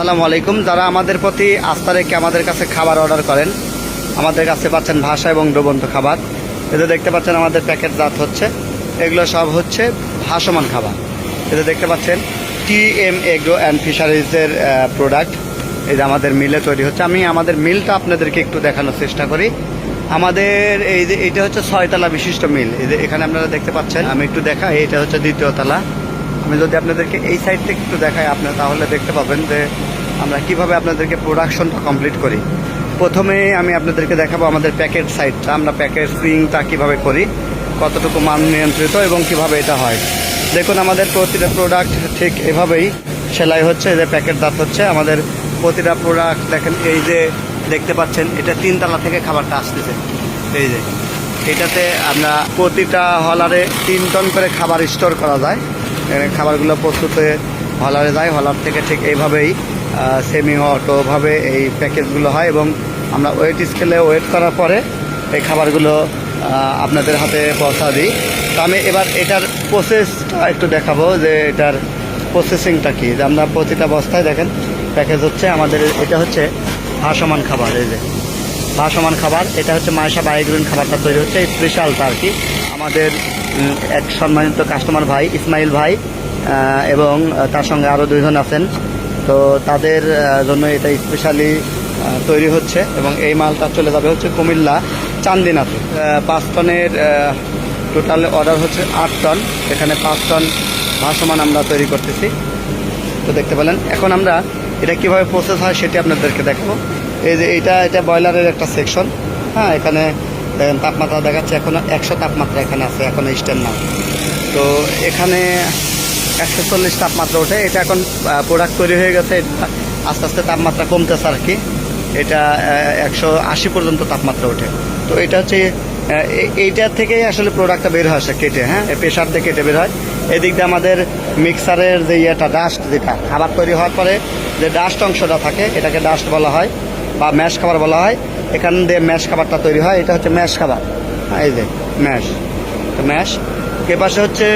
আসসালামু আলাইকুম। যারা আমাদের প্রতি আস্থা রেখে আমাদের কাছে খাবার অর্ডার করেন, আমাদের কাছে পাচ্ছেন ভাষা এবং ডুবন্ত খাবার। এতে দেখতে পাচ্ছেন আমাদের প্যাকেট জাত হচ্ছে, এগুলো সব হচ্ছে ভাসমান খাবার। এতে দেখতে পাচ্ছেন টি এম এগ্রো অ্যান্ড ফিশারিজের প্রোডাক্ট এই যে আমাদের মিলে তৈরি হচ্ছে। আমি আমাদের মিলটা আপনাদেরকে একটু দেখানোর চেষ্টা করি। আমাদের এই যে, এটা হচ্ছে ছয়তলা বিশিষ্ট মিল। এই যে এখানে আপনারা দেখতে পাচ্ছেন, আমি একটু দেখাই, এটা হচ্ছে দ্বিতীয় তলা। আমি যদি আপনাদেরকে এই সাইড থেকে একটু দেখাই আপনারা, তাহলে দেখতে পাবেন যে আমরা কীভাবে আপনাদেরকে প্রোডাকশনটা কমপ্লিট করি। প্রথমে আমি আপনাদেরকে দেখাবো আমাদের প্যাকেট সাইডটা আমরা প্যাকেজিংটা কীভাবে করি, কতটুকু মান নিয়ন্ত্রিত এবং কীভাবে এটা হয়। দেখুন, আমাদের প্রতিটা প্রোডাক্ট ঠিক এভাবেই সেলাই হচ্ছে যে প্যাকেট দাঁত হচ্ছে। আমাদের প্রতিটা প্রোডাক্ট দেখেন, এই যে দেখতে পাচ্ছেন, এটা তিনতলা থেকে খাবারটা আসতেছে। এই যে, এটাতে আমরা প্রতিটা হলারে তিন টন করে খাবার স্টোর করা যায়। খাবারগুলো প্রস্তুত হয়ে হলারে যায়। হলার থেকে ঠিক এইভাবেই সেমি অটোভাবে এই প্যাকেজগুলো হয় এবং আমরা ওয়েট স্কেলে ওয়েট করার পরে এই খাবারগুলো আপনাদের হাতে পৌঁছা দিই। তো আমি এবার এটার প্রসেসটা একটু দেখাবো যে এটার প্রসেসিংটা কী। যে আমরা প্রতিটা বস্তায় দেখেন প্যাকেজ হচ্ছে আমাদের, এটা হচ্ছে ভাসমান খাবার, এই যে। ভাসমান খাবার, এটা হচ্ছে মায়েশা বায়োগ্রিন খাবারটা তৈরি হচ্ছে স্পেশালটা আর কি। আমাদের এক সম্মানিত কাস্টমার ভাই, ইসমাইল ভাই এবং তার সঙ্গে আরও দুইজন আছেন। তো তাদের জন্য এটা স্পেশালি তৈরি হচ্ছে এবং এই মালটা চলে যাবে হচ্ছে কুমিল্লা চান্দিনাতে। পাঁচ টনের টোটাল অর্ডার হচ্ছে আট টন। এখানে পাঁচ টন ভাসমান আমরা তৈরি করতেছি। তো দেখতে পেলেন, এখন আমরা এটা কীভাবে প্রসেস হয় সেটি আপনাদেরকে দেখাবো। এই যে এটা এটা ব্রয়লারের একটা সেকশন হ্যাঁ এখানে দেখেন তাপমাত্রা দেখাচ্ছে এখনও একশো তাপমাত্রা এখানে আছে, এখনও স্ট্যান্ড না তো এখানে একশো চল্লিশ তাপমাত্রা ওঠে। এটা এখন প্রোডাক্ট তৈরি হয়ে গেছে, আস্তে আস্তে তাপমাত্রা কমতেছে আর কি। এটা একশো আশি পর্যন্ত তাপমাত্রা ওঠে। তো এটা হচ্ছে এইটা থেকেই আসলে প্রোডাক্টটা বের হয় কেটে হ্যাঁ? প্রেশার দিয়ে কেটে বের হয়। এদিক দিয়ে আমাদের মিক্সারের যে ইয়েটা ডাস্ট যেটা, খাবার তৈরি হওয়ার পরে যে ডাস্ট অংশটা থাকে, এটাকে ডাস্ট বলা হয় বা ম্যাশ খাবার বলা হয়। এখান দিয়ে ম্যাশ খাবারটা তৈরি হয়, এটা হচ্ছে ম্যাশ খাবার। হ্যাঁ এই যে ম্যাশ তো ম্যাশ এ পাশে হচ্ছে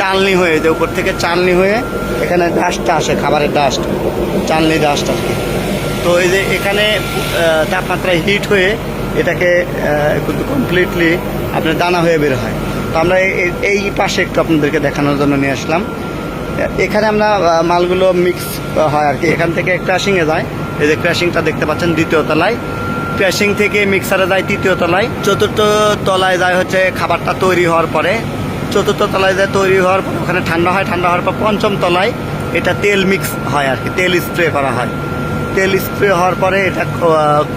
চালনি হয়ে যে উপর থেকে চালনি হয়ে এখানে ডাস্টটা আসে, খাবারের ডাস্ট চালনি ডাস্ট আর তো এই যে এখানে তাপমাত্রা হিট হয়ে এটাকে কিন্তু কমপ্লিটলি আপনার দানা হয়ে বের হয়। তো আমরা এই- পাশে একটু আপনাদেরকে দেখানোর জন্য নিয়ে আসলাম। এখানে আমরা মালগুলো মিক্স হয় আর কি। এখান থেকে ক্র্যাশিংয়ে যায়। এই যে ক্র্যাশিংটা দেখতে পাচ্ছেন দ্বিতীয় তলায়। ক্র্যাশিং থেকে মিক্সারে যায় তৃতীয় তলায়। চতুর্থ তলায় যায় হচ্ছে খাবারটা তৈরি হওয়ার পরে। চতুর্থ তলায় যায় তৈরি হওয়ার পর ওখানে ঠান্ডা হয়, ঠান্ডা হওয়ার পর পঞ্চম তলায় এটা তেল মিক্স হয় আর কি, তেল স্প্রে করা হয়। তেল স্প্রে হওয়ার পরে এটা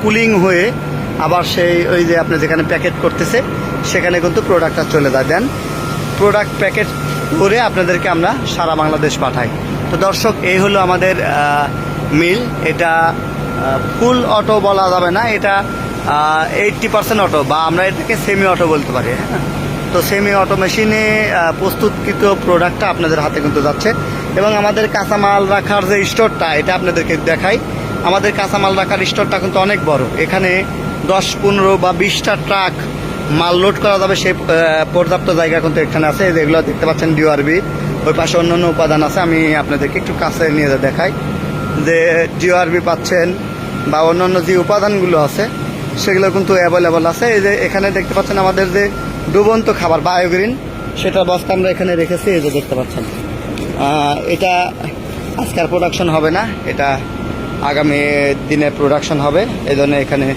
কুলিং হয়ে আবার সেই ওই যে আপনি যেখানে প্যাকেট করতেছে, সেখানে কিন্তু প্রোডাক্টটা চলে যায়। দেন প্রোডাক্ট প্যাকেট করে আপনাদেরকে আমরা সারা বাংলাদেশ পাঠাই। তো দর্শক, এই হলো আমাদের মিল। এটা ফুল অটো বলা যাবে না, এটা এইটটি পার্সেন্ট অটো বা আমরা এটাকে সেমি অটো বলতে পারি হ্যাঁ? তো সেমি অটো মেশিনে প্রস্তুতকৃত প্রোডাক্টটা আপনাদের হাতে কিন্তু যাচ্ছে। এবং আমাদের কাঁচামাল রাখার যে স্টোরটা এটা আপনাদেরকে দেখাই। আমাদের কাঁচামাল রাখার স্টোরটা কিন্তু অনেক বড়। এখানে দশ, পনেরো বা বিশটা ট্রাক মাল লোড করা যাবে, সেই পর্যাপ্ত জায়গা কিন্তু এখানে আছে। যেগুলো দেখতে পাচ্ছেন ডিওআরবি ওই পাশে অন্য অন্য উপাদান আছে, আমি আপনাদেরকে একটু কাছে নিয়ে দেখাই। যে ডিওআরবি পাচ্ছেন বা অন্যান্য যে উপাদানগুলো আছে, সেগুলো কিন্তু অ্যাভেলেবল আছে। এই যে এখানে দেখতে পাচ্ছেন আমাদের যে ডুবন্ত খাবার বায়োগ্রিন সেটা বস্তা আমরা এখানে রেখেছি, এই যে দেখতে পাচ্ছেন। এটা আজকাল প্রোডাকশন হবে না, এটা আগামী দিনে প্রোডাকশন হবে, এই জন্য এখানে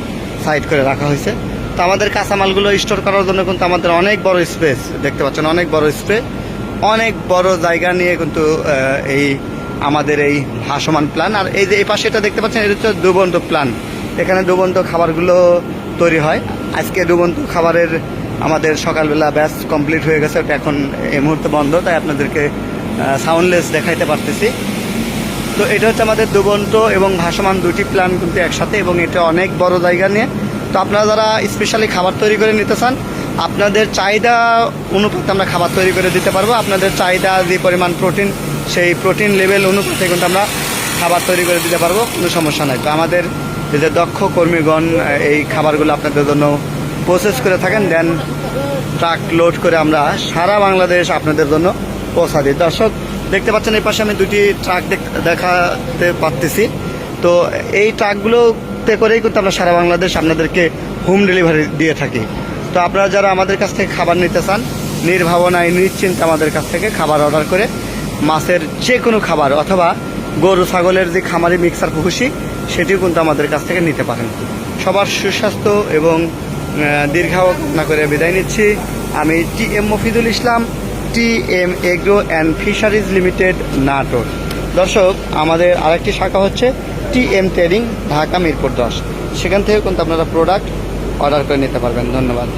সাইড করে রাখা হয়েছে। তো আমাদের কাঁচামালগুলো স্টোর করার জন্য কিন্তু আমাদের অনেক বড় স্পেস দেখতে পাচ্ছেন, অনেক বড় স্পেস অনেক বড় জায়গা নিয়ে কিন্তু এই আমাদের এই ভাসমান প্ল্যান আর এই যে এই পাশে এটা দেখতে পাচ্ছেন, এটা হচ্ছে ডুবন্ত প্ল্যান এখানে ডুবন্ত খাবারগুলো তৈরি হয়। আজকে ডুবন্ত খাবারের আমাদের সকালবেলা ব্যাচ কমপ্লিট হয়ে গেছে ওটা এখন এই মুহূর্তে বন্ধ, তাই আপনাদেরকে সাউন্ডলেস দেখাইতে পারতেছি। তো এটা হচ্ছে আমাদের দুবন্ত এবং ভাসমান দুটি প্ল্যান কিন্তু একসাথে, এবং এটা অনেক বড় জায়গা নিয়ে। তো আপনারা যারা স্পেশালি খাবার তৈরি করে নিতে চান আপনাদের চাহিদা অনুপাতে আমরা খাবার তৈরি করে দিতে পারব। আপনাদের চাহিদা, যে পরিমাণ প্রোটিন, সেই প্রোটিন লেভেল অনুপাতে কিন্তু আমরা খাবার তৈরি করে দিতে পারব, কোনো সমস্যা নাই। তো আমাদের যে দক্ষ কর্মীগণ এই খাবারগুলো আপনাদের জন্য প্রসেস করে থাকেন দেন ট্রাক লোড করে আমরা সারা বাংলাদেশ আপনাদের জন্য পৌঁছা দিই। দর্শক, দেখতে পাচ্ছেন এই পাশে আমি দুটি ট্রাক দেখাতে পারতেছি। তো এই ট্রাকগুলোতে করেই কিন্তু আমরা সারা বাংলাদেশ আপনাদেরকে হোম ডেলিভারি দিয়ে থাকি। তো আপনারা যারা আমাদের কাছ থেকে খাবার নিতে চান নির্ভাবনায় নিশ্চিন্তে আমাদের কাছ থেকে খাবার অর্ডার করে মাছের যে কোনো খাবার অথবা গরু ছাগলের যে খামারি মিক্সার ভুসি সেটিও কিন্তু আমাদের কাছ থেকে নিতে পারেন। সবার সুস্বাস্থ্য এবং আহ, দীর্ঘায়ু না করে বিদায় নিচ্ছি। আমি T M Mofidul Islam T M agro and fisheries limited Natore. দর্শক আমাদের আরেকটি শাখা হচ্ছে T M trading Dhaka Mirpur দশ। সেখান থেকে কিন্তু আপনারা প্রোডাক্ট অর্ডার করে নিতে পারবেন। ধন্যবাদ।